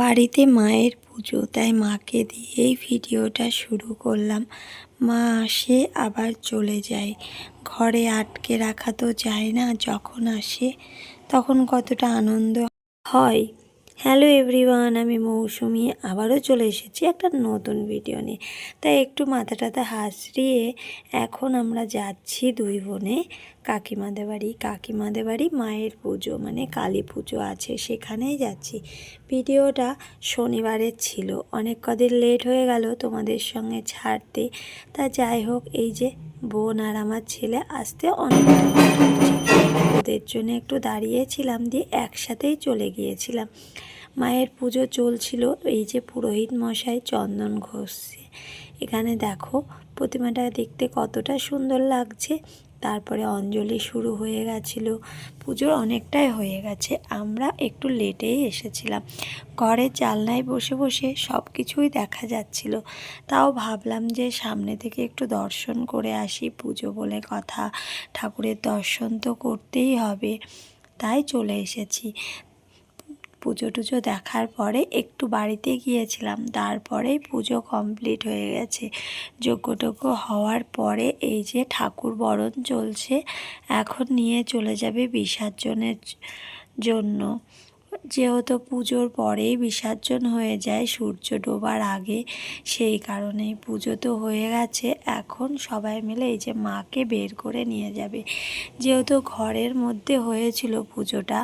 বাড়িতে মায়ের পুজো, তাই মাকে দিয়েই ভিডিওটা শুরু করলাম। মা আসে, আবার চলে যায়। ঘরে আটকে রাখা তো যায় না, যখন আসে তখন কতটা আনন্দ হয়। হ্যালো এভরিওয়ান, আমি মৌসুমি। আবারও চলে এসেছি একটা নতুন ভিডিও নিয়ে। তাই একটু মাথা টাথা হাসড়িয়ে এখন আমরা যাচ্ছি দুই বোনে। কাকিমাদের বাড়ি কাকিমাদের বাড়ি মায়ের পুজো মানে কালী পুজো আছে, সেখানেই যাচ্ছি। ভিডিওটা শনিবারের ছিল। অনেক কদিন লেট হয়ে গেল তোমাদের সঙ্গে ছাড়তে। তা যাই হোক, এই যে বোন আর আমার ছেলে আসতে অনেক ওদের জন্য একটু দাঁড়িয়েছিলাম দিয়ে একসাথেই চলে গিয়েছিলাম। মায়ের পুজো চলছিল, এই যে পুরোহিত মশাই চন্দন ঘষছে। এখানে দেখো, প্রতিমাটা দেখতে কতটা সুন্দর লাগছে। তারপরে অঞ্জলি শুরু হয়ে গেছিল। পুজোর অনেকটাই হয়ে গেছে। আমরা একটু লেটেই এসেছিলাম। ঘরের জানলায় বসে বসে সব কিছুই দেখা যাচ্ছিল। তাও ভাবলাম যে সামনে থেকে একটু দর্শন করে আসি। পুজো বলে কথা। ঠাকুরের দর্শন তো করতেই হবে। তাই চলে এসেছি। পুজো টুজো দেখার পরে একটু বাড়িতে গিয়েছিলাম। তারপরেই পুজো কমপ্লিট হয়ে গেছে। যজ্ঞটজ্ঞ হওয়ার পরে এই যে ঠাকুর বরণ চলছে, এখন নিয়ে চলে যাবে বিসর্জনের জন্য। যেহেতু পুজোর পরেই বিসর্জন হয়ে যায়, সূর্য ডোবার আগে, সেই কারণেই পুজো তো হয়ে গেছে। এখন সবাই মিলে এই যে মাকে বের করে নিয়ে যাবে। যেহেতু ঘরের মধ্যে হয়েছিল পুজোটা,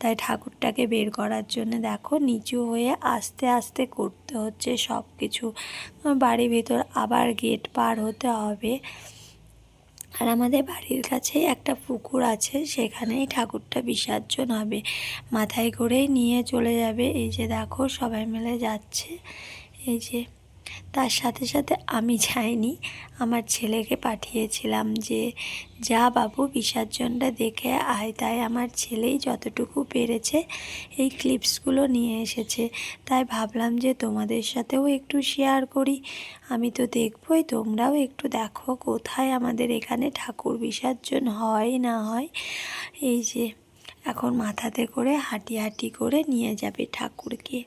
তাই ঠাকুরটাকে বের করার জন্য দেখো নিচু হয়ে আস্তে আস্তে করতে হচ্ছে সব কিছু বাড়ির ভিতর আবার গেট পার হতে হবে। আর আমাদের বাড়ির কাছে একটা পুকুর আছে, সেখানেই ঠাকুরটা বিসর্জন হবে। মাথায় করেই নিয়ে চলে যাবে। এই যে দেখো সবাই মিলে যাচ্ছে। এই যে তার সাথে সাথে আমি যাইনি। আমার ছেলেকে পাঠিয়েছিলাম যে, যা বাবু, বিসর্জনটা দেখে আয়। তাই আমার ছেলেই যতটুকু পেরেছে এই ক্লিপসগুলো নিয়ে এসেছে। তাই ভাবলাম যে, তোমাদের সাথেও একটু শেয়ার করি। আমি তো দেখবই, তোমরাও একটু দেখো কোথায় আমাদের এখানে ঠাকুর বিসর্জন হয় না হয়। এই যে, এখন মাথাতে করে হাঁটি হাঁটি করে নিয়ে যাবে ঠাকুরকে।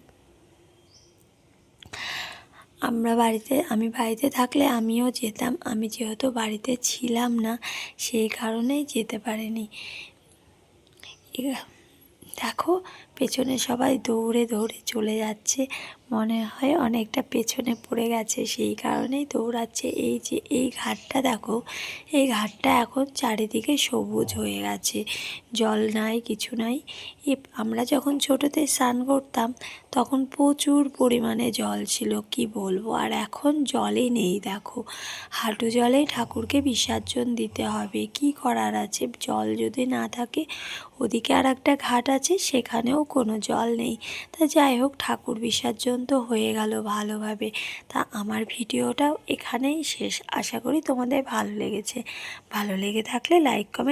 আমরা বাড়িতে, আমি বাড়িতে থাকলে আমিও যেতাম। আমি যেহেতু বাড়িতে ছিলাম না, সেই কারণেই যেতে পারিনি। দেখো, পেছনে সবাই দৌড়ে দৌড়ে চলে যাচ্ছে। মনে হয় অনেকটা পেছনে পড়ে গেছে সেই কারণেই দৌড়াচ্ছে। এই যে এই ঘাটটা দেখো, এই ঘাটটা এখন চারিদিকে সবুজ হয়ে গেছে। জল নাই, কিছু নাই। আমরা যখন ছোটোতে স্নান করতাম তখন প্রচুর পরিমাণে জল ছিল, কি বলব? আর এখন জলই নেই, দেখো। হাঁটু জলেই ঠাকুরকে বিসর্জন দিতে হবে, কি করার আছে? জল যদি না থাকে, ওদিকে আর একটা ঘাট আছে, সেখানেও কোনো জল নেই। তা যাই হোক, ঠাকুর বিসর্জন তো হয়ে গেল ভালোভাবে। তা আমার ভিডিওটাও এখানেই শেষ। আশা করি তোমাদের ভালো লেগেছে। ভালো লেগে থাকলে লাইক কমেন্ট